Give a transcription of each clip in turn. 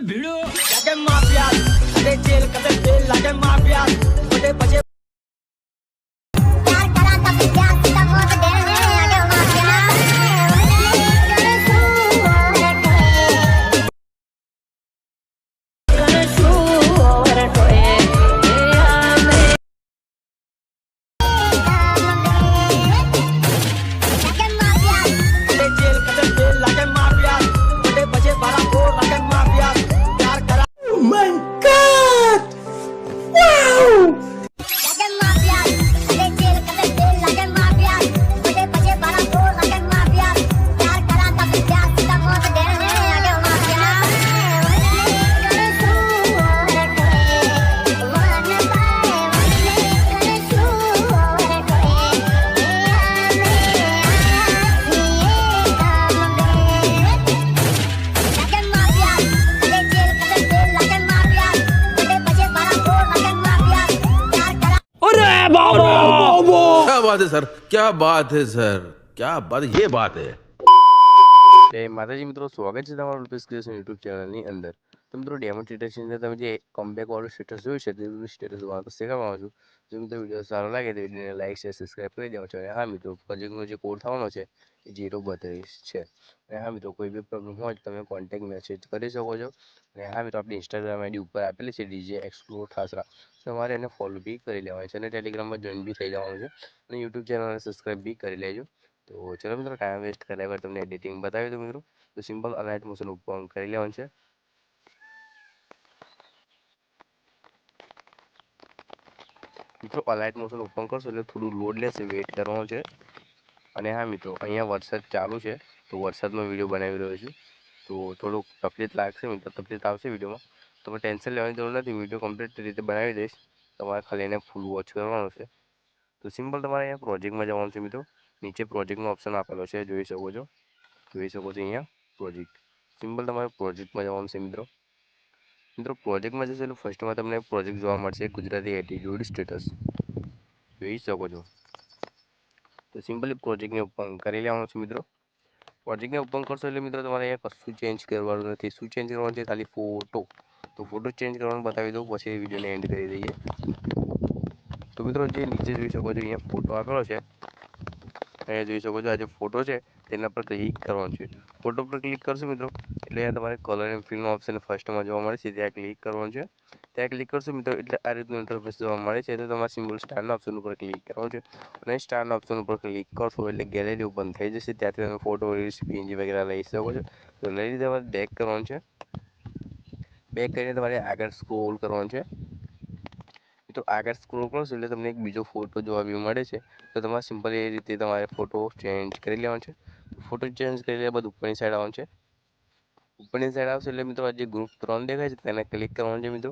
ભીડો. લાગે mafia jail કદે jail લાગે માફિયા बात है सर क्या बात है सर क्या बात ये बात है જય માતાજી મિત્રો સ્વાગત છે તમારું લુપેસ ક્રિએશન યુટ્યુબ ચેનલની અંદર તો મિત્રો ડેમોન્સ્ટ્રેશન તમે જે કમબેક વાળું સ્ટેટસ જોયું છે તેનું સ્ટેટસ વાળું શીખવવાનું છું જો મિત્રો વીડિયો સારો લાગે તો વિડીયોને લાઈક શેર સબસ્ક્રાઈબ કરી દેવા છો. અને હા મિત્રો પ્રોજેક્ટનો જે કોડ થવાનો છે, એ જીરો બત્રીસ છે. અને હા મિત્રો, કોઈ બી પ્રોબ્લેમ હોય તમે કોન્ટેક્ટ મેસેજ કરી શકો છો. અને હા મિત્રો, આપણી ઇન્સ્ટાગ્રામ આઈડી ઉપર આપેલી છે ડીજે એક્સપ્લોર ઠાસરા તમારે એને ફોલો બી કરી લેવાનું છે અને ટેલિગ્રામમાં જોઈન બી થઈ જવાનું છે. અને યુટ્યુબ ચેનલને સબસ્ક્રાઈબ બી કરી લેજો. તો ચલો મિત્રો ટાઈમ વેસ્ટ કર્યા વગર તમને એડિટિંગ બતાવી દઉં મિત્રો. તો સિમ્પલ અલાઇટ મોશન ઉપર કરી લેવાનું છે. મિત્રો અલાઇટ મોશન ઓપન કરશો એટલે થોડું લોડ લેશે વેઇટ કરવાનો છે. અને હા મિત્રો, અહીંયા વરસાદ ચાલુ છે, તો વરસાદમાં વીડિયો બનાવી રહ્યો છું. તો થોડુંક તકલીફ લાગશે, મિત્રો, તકલીફ આવશે વિડીયોમાં. તમે ટેન્શન લેવાની જરૂર નથી વીડિયો કમ્પ્લીટ રીતે બનાવી દઈશ. તમારે ખાલી એને ફૂલ વોચ કરવાનો છે. તો સિમ્પલ તમારે અહીંયા પ્રોજેક્ટમાં જવાનું છે, મિત્રો. નીચે પ્રોજેક્ટનો ઓપ્શન આપેલો છે, જોઈ શકો છો. જોઈ શકો છો અહીંયા પ્રોજેક્ટ સિમ્પલ તમારે પ્રોજેક્ટમાં જવાનું છે, મિત્રો. મિત્રો પ્રોજેક્ટમાં જશે એટલે ફર્સ્ટમાં તમને પ્રોજેક્ટ જોવા મળશે, ગુજરાતી એટીટ્યુડ સ્ટેટસ જોઈ શકો છો. તો સિમ્પલી પ્રોજેક્ટને ઓપન કરી લેવાનું છે, મિત્રો. પ્રોજેક્ટને ઓપન કરશો એટલે, મિત્રો, તમારે અહીંયા કશું ચેન્જ કરવાનું નથી. શું ચેન્જ કરવાનું છે? ખાલી ફોટો તો ફોટો ચેન્જ કરવાનું બતાવી દઉં, પછી વિડીયોને એન્ડ કરી દઈએ. તો, મિત્રો, જે નીચે જોઈ શકો છો, અહીંયા ફોટો આપેલો છે. અહીંયા જોઈ શકો છો, આ જે ફોટો છે, તેના પર ક્લિક કરવાનું છે. ફોટો પર ક્લિક કરશો, મિત્રો એટલે તમારે કલર એન્ડ ફિલ્મનો ઓપ્શન ફર્સ્ટમાં જોવા મળે છે. ત્યાં ક્લિક કરવાનું છે. ત્યાં ક્લિક કરશો મિત્રો, એટલે આ રીતનું ઇન્ટરફેસ જોવા મળે છે. તો તમારે સિમ્બલ સ્ટારના ઓપ્શન ઉપર ક્લિક કરવાનું છે. અને સ્ટારના ઓપ્શન ઉપર ક્લિક કરશો એટલે ગેલેરી ઓપન થઈ જશે. ત્યાંથી તમે ફોટો રીલ્સ પીએનજી વગેરે લઈ શકો છો. તો લઈ તમારે બેક કરવાનું છે. બેક કરીને તમારે આગળ સ્ક્રોલ કરવાનું છે. તો આગળ સ્ક્રોલ કરશો એટલે તમને એક બીજો ફોટો જોવા બી મળે છે. તો તમારે સિમ્પલ એ રીતે તમારે ફોટો ચેન્જ કરી લેવાનો છે. ફોટો ચેન્જ કરી લેવા બાદ ઉપરની સાઈડ આવવાનું છે. ઉપરની સાઈડ આવશે એટલે મિત્રો આ જે ગ્રુપ ત્રણ દેખાય છે તેને ક્લિક કરવાનું છે મિત્રો.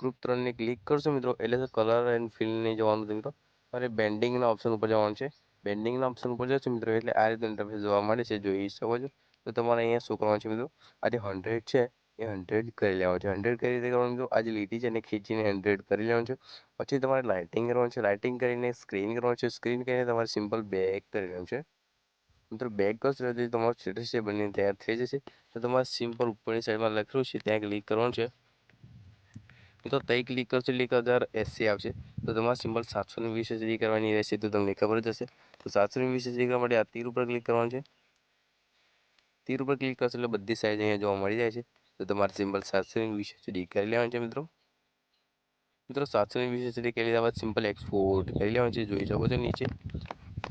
ગ્રુપ ત્રણને ક્લિક કરશો મિત્રો એટલે કલર એન્ડ ફિલને જવાનું છે મિત્રો. તમારે બેન્ડિંગના ઓપ્શન ઉપર જવાનું છે. બેન્ડિંગના ઓપ્શન ઉપર જશો મિત્રો એટલે આ રીતે ઇન્ટરફેસ જોવા મળે છે. જોઈ શકો છો. તો તમારે અહીંયા શું કરવાનું છે મિત્રો? આ જે હંડ્રેડ છે એ હંડ્રેડ કરી લેવાનું છે. હંડ્રેડ કઈ રીતે કરવાનું મિત્રો? આ લીટી છે એને ખીચીને હંડ્રેડ કરી લેવાનું છે. પછી તમારે લાઇટિંગ કરવાનું છે. લાઇટિંગ કરીને સ્ક્રીન કરવાનું છે. સ્ક્રીન કરીને તમારે સિમ્પલ બેક કરી લેવાનું છે. મિત્રો બેક કરશો એટલે તમારું સ્ટેટસ છે બનીને તૈયાર થઈ જશે. તો તમારે સિમ્પલ ઉપરની સાઈડમાં લખેલું છે, ત્યાં ક્લિક કરવાનું છે. મિત્રો ત્યાં ક્લિક કરશો એટલે એક હજાર એસી આવશે. તો તમારે સિમ્પલ સાતસો ને વીસ એસી કરવાની રહેશે, તો તમને ખબર જ હશે. તો સાતસો ને વીસ એસી કરવા માટે આ તીર ઉપર ક્લિક કરવાનું છે. તીર ઉપર ક્લિક કરશો એટલે બધી સાઈઝ અહીંયા જોવા મળી જાય છે. તો તમારે સિમ્પલ સાતસો ને વીસ એસી કરી લેવાનું છે, મિત્રો. મિત્રો, સાતસો ને વીસ એસી કરી લીધા બાદ સિમ્પલ એક્સપોર્ટ કરી લેવાનું છે, જોઈ શકો છો નીચે.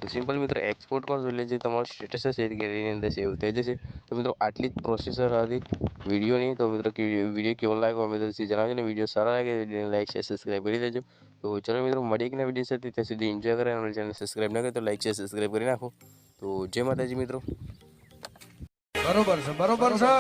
તો સિમ્પલ મિત્રો એક્સપોર્ટ કરશો એટલે જે તમારું સ્ટેટસ હશે એ ગેલેરીની અંદર સેવ થઈ જશે. તો મિત્રો, આટલી જ પ્રોસેસર હતી વિડીયોની તો મિત્રો વીડિયો કેવો લાગ્યો મિત્રો જણાવજો ને. વીડિયો સારા લાગે લાઈક શેર સબસ્ક્રાઈબ કરી દેજો. તો ચલો મિત્રો મળી એક નવા વીડિયો સાથે. ત્યાં સુધી એન્જોય કરે અને ચેનલ સબસ્ક્રાઈબ ના કરે તો લાઈક શેર સબસ્ક્રાઈબ કરી નાખો. તો જય માતાજી મિત્રો. બરોબર છે બરોબર છે.